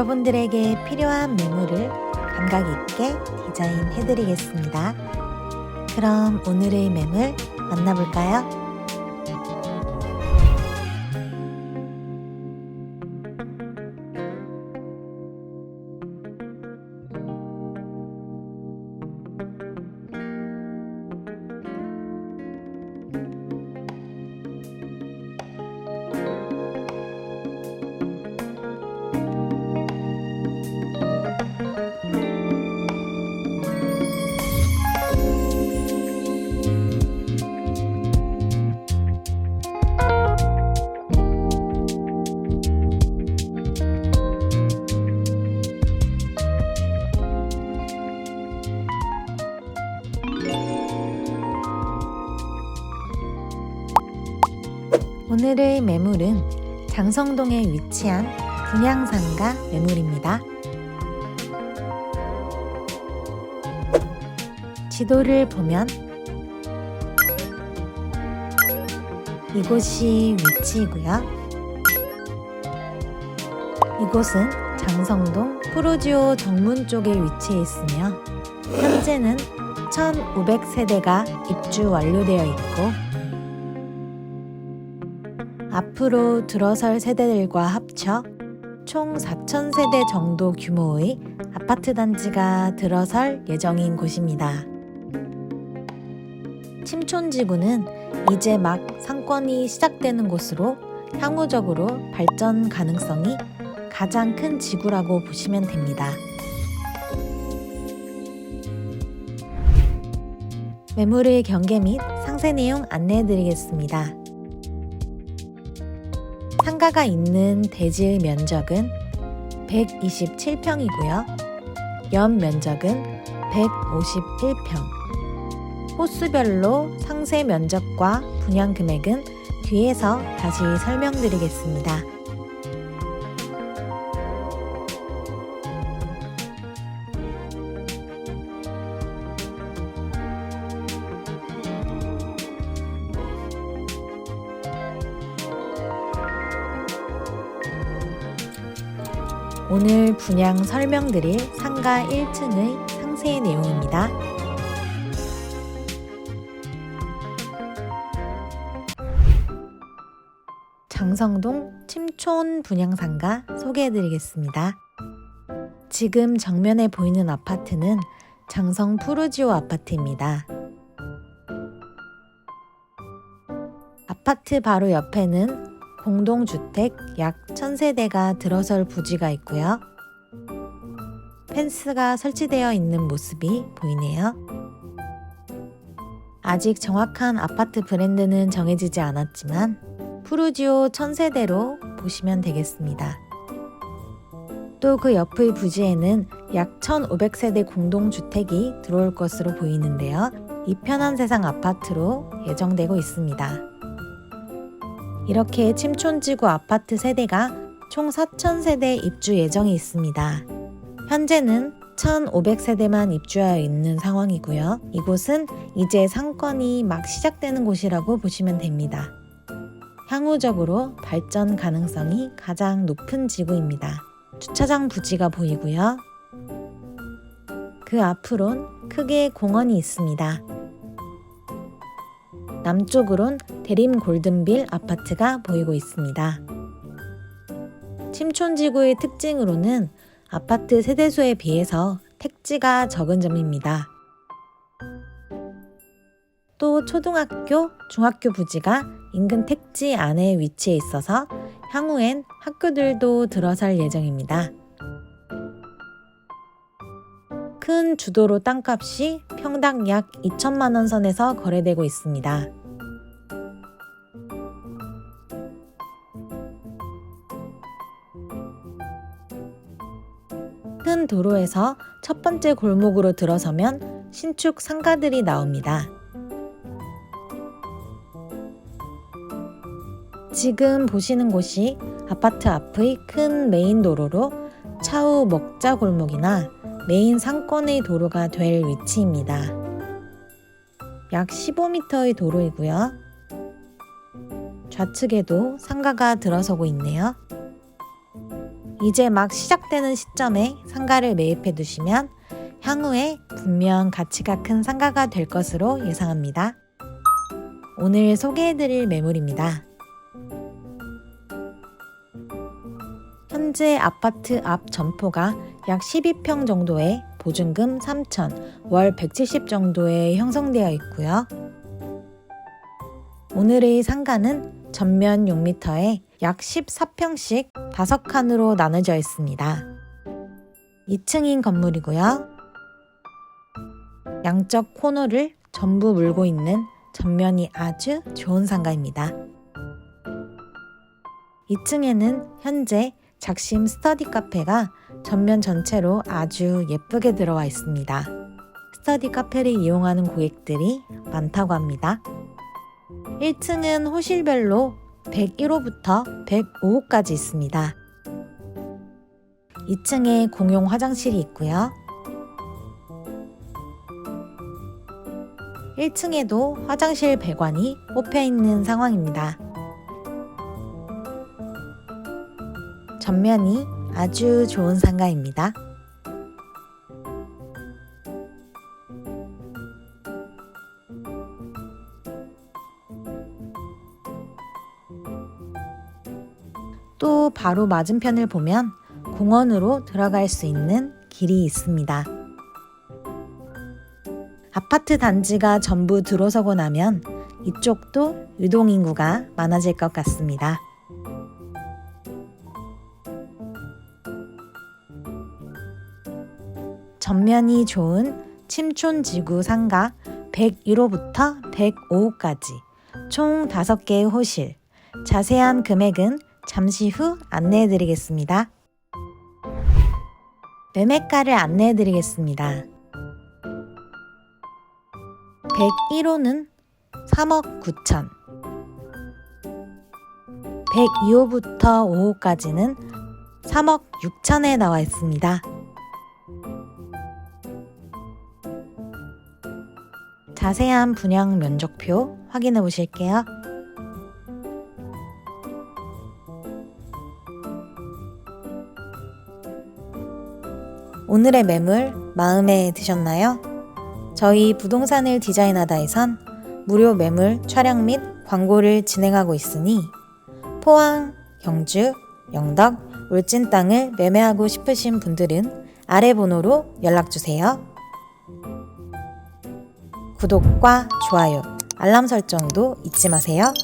여러분들에게 필요한 매물을 감각 있게 디자인해 드리겠습니다. 그럼 오늘의 매물 만나볼까요? 오늘의 매물은 장성동에 위치한 분양상가 매물입니다. 지도를 보면 이곳이 위치이고요. 이곳은 장성동 프로지오 정문 쪽에 위치해 있으며 현재는 1,500세대가 입주 완료되어 있고 앞으로 들어설 세대들과 합쳐 총 4,000세대 정도 규모의 아파트 단지가 들어설 예정인 곳입니다. 침촌지구는 이제 막 상권이 시작되는 곳으로 향후적으로 발전 가능성이 가장 큰 지구라고 보시면 됩니다. 매물의 경계 및 상세 내용 안내해 드리겠습니다. 상가가 있는 대지의 면적은 127평이고요. 연 면적은 151평. 호수별로 상세 면적과 분양 금액은 뒤에서 다시 설명드리겠습니다. 오늘 분양 설명드릴 상가 1층의 상세 내용입니다. 장성동 침촌 분양상가 소개해드리겠습니다. 지금 정면에 보이는 아파트는 장성 푸르지오 아파트입니다. 아파트 바로 옆에는 공동주택 약 1000세대가 들어설 부지가 있고요. 펜스가 설치되어 있는 모습이 보이네요. 아직 정확한 아파트 브랜드는 정해지지 않았지만 푸르지오 1000세대로 보시면 되겠습니다. 또 그 옆의 부지에는 약 1500세대 공동주택이 들어올 것으로 보이는데요. 이 편한 세상 아파트로 예정되고 있습니다. 이렇게 침촌지구 아파트 세대가 총 4,000세대 입주 예정이 있습니다. 현재는 1,500세대만 입주하여 있는 상황이고요. 이곳은 이제 상권이 막 시작되는 곳이라고 보시면 됩니다. 향후적으로 발전 가능성이 가장 높은 지구입니다. 주차장 부지가 보이고요. 그 앞으론 크게 공원이 있습니다. 남쪽으론 대림 골든빌 아파트가 보이고 있습니다. 침촌지구의 특징으로는 아파트 세대수에 비해서 택지가 적은 점입니다. 또 초등학교, 중학교 부지가 인근 택지 안에 위치해 있어서 향후엔 학교들도 들어설 예정입니다. 큰 주도로 땅값이 평당 약 2천만 원 선에서 거래되고 있습니다. 큰 도로에서 첫 번째 골목으로 들어서면 신축 상가들이 나옵니다. 지금 보시는 곳이 아파트 앞의 큰 메인 도로로 차후 먹자 골목이나 메인 상권의 도로가 될 위치입니다. 약 15m의 도로이고요. 좌측에도 상가가 들어서고 있네요. 이제 막 시작되는 시점에 상가를 매입해 두시면 향후에 분명 가치가 큰 상가가 될 것으로 예상합니다. 오늘 소개해드릴 매물입니다. 현재 아파트 앞 점포가 약 12평 정도의 보증금 3천, 월 170 정도에 형성되어 있고요. 오늘의 상가는 전면 6m에 약 14평씩 5칸으로 나눠져 있습니다. 2층인 건물이고요. 양쪽 코너를 전부 물고 있는 전면이 아주 좋은 상가입니다. 2층에는 현재 작심 스터디 카페가 전면 전체로 아주 예쁘게 들어와 있습니다. 스터디 카페를 이용하는 고객들이 많다고 합니다. 1층은 호실별로 101호부터 105호까지 있습니다. 2층에 공용 화장실이 있고요. 1층에도 화장실 배관이 뽑혀 있는 상황입니다. 전면이 아주 좋은 상가입니다. 또 바로 맞은편을 보면 공원으로 들어갈 수 있는 길이 있습니다. 아파트 단지가 전부 들어서고 나면 이쪽도 유동인구가 많아질 것 같습니다. 전면이 좋은 침촌지구 상가 101호부터 105호까지 총 5개의 호실. 자세한 금액은 잠시 후 안내해 드리겠습니다. 매매가를 안내해 드리겠습니다. 101호는 3억 9천. 102호부터 5호까지는 3억 6천에 나와 있습니다. 자세한 분양 면적표 확인해 보실게요. 오늘의 매물 마음에 드셨나요? 저희 부동산을 디자인하다에선 무료 매물 촬영 및 광고를 진행하고 있으니 포항, 경주, 영덕, 울진 땅을 매매하고 싶으신 분들은 아래 번호로 연락 주세요. 구독과 좋아요, 알람 설정도 잊지 마세요.